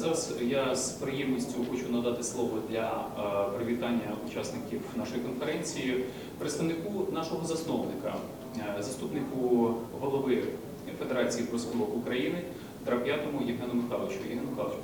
Зараз я з приємністю хочу надати слово для е, привітання учасників нашої конференції представнику нашого засновника, е, заступнику голови Федерації профспілок України Драп'ятому Євгену Михайловичу. Євген Михайлович,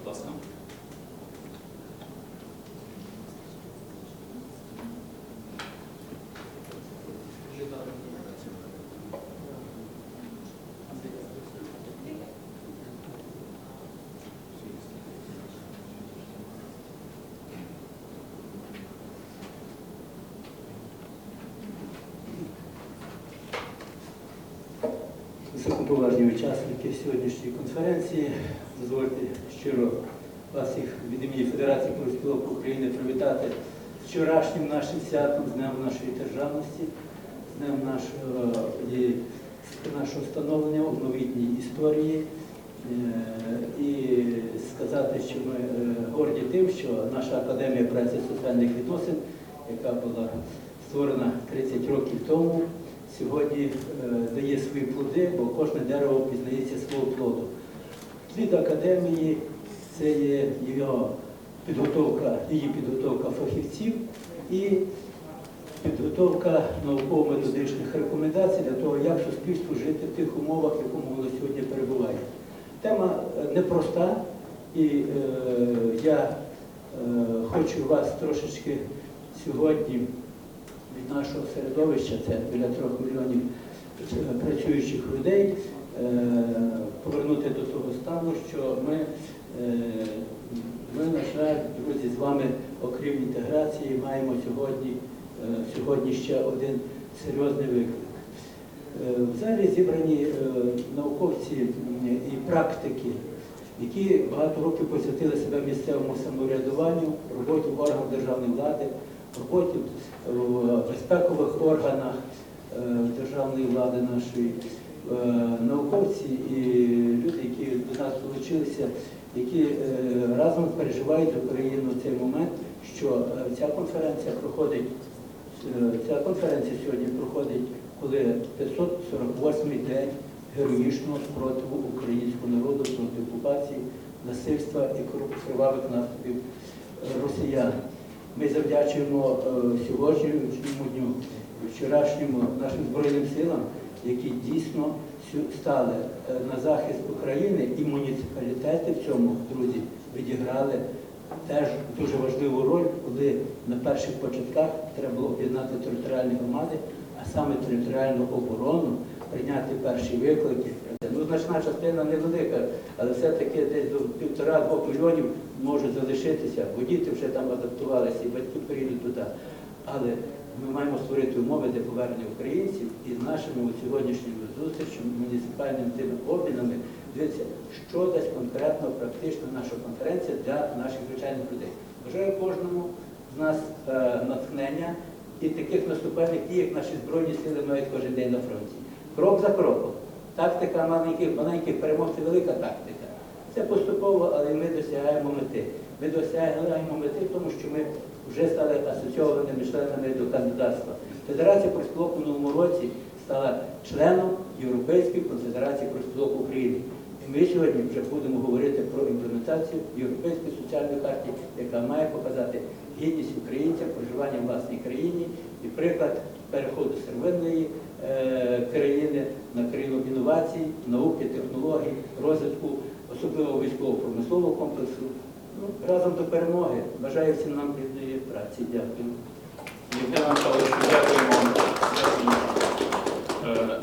Високоповажні учасники сьогоднішньої конференції, дозвольте щиро вас їх від імені Федерації профспілок України привітати з вчорашнім нашим святом, з Днем нашої державності, з Днем нашого, і, нашого становлення у новітній історії. Е, І сказати, що ми е, горді тим, що наша академія праці соціальних відносин, яка була створена 30 років тому, сьогодні е, дає свої плоди, бо кожне дерево пізнається свого плоду. Плід академії це є його підготовка, її підготовка фахівців і підготовка науково-методичних рекомендацій для того, як суспільству жити в тих умовах, в якому воно сьогодні перебуває. Тема е, непроста, і е, я е, хочу вас трошечки сьогодні від нашого середовища, це біля трьох мільйонів працюючих людей, е, повернути до того стану, що ми, е, ми, на жаль, друзі, з вами, окрім інтеграції, маємо сьогодні, е, сьогодні ще один серйозний виклик. В залі зібрані науковці і практики, які багато років посвятили себе місцевому самоврядуванню, роботі в органах державної влади, роботі в безпекових органах е, державної влади нашої, Е, науковці і люди, які до нас долучилися, які е, разом переживають Україну цей момент, що ця конференція проходить Ця конференція сьогодні проходить, коли 548-й день героїчного спротиву українського народу проти окупації, насильства і кривавих наступів росіян. Ми завдячуємо е, сьогоднішньому дню, вчорашньому нашим Збройним силам, які дійсно стали е, на захист України і муніципалітети в цьому, друзі, відіграли теж дуже важливу роль, коли на перших початках треба було об'єднати територіальні громади, а саме територіальну оборону, прийняти перші виклики. Ну, значна частина невелика, але все-таки десь до півтора-двох мільйонів може залишитися, бо діти вже там адаптувалися, і батьки приїдуть туди. Але ми маємо створити умови для повернення українців і з нашими сьогоднішніми зустрічами, муніципальними тими обмінами, дивіться, що дасть конкретно, практично наша конференція для наших звичайних людей. Бажаю кожному з нас е, натхнення і таких наступальних дій, як наші збройні сили мають кожен день на фронті. Крок за кроком. Тактика маленьких, маленьких перемог це велика тактика. Це поступово, але ми досягаємо мети. Ми досягаємо мети, тому що ми вже стали асоційованими членами до кандидатства. Федерація профспілок у новому році стала членом Європейської конфедерації профспілок України. І ми сьогодні вже будемо говорити про імплементацію Європейської соціальної карти, яка має показати гідність українця, проживання в власній країні і приклад переходу з первинної е, на крило інновацій, науки, технологій, розвитку, особливо військово-промислового комплексу. Ну, Разом до перемоги. Бажаю всім нам плідної праці. Дякую. Дякую. Е,